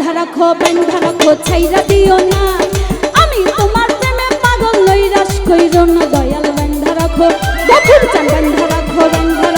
বাঁধা রাখো, বেন্ধা রাখো, ছাইরা দিও না। আমি তোমার প্রেমে পাগল লই রাস কইরো না, দয়াল বেন্ধা রাখো, বকুল চান বেন্ধা রাখো বেন্ধা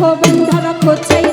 রাখো বন্ধ রাখো চাই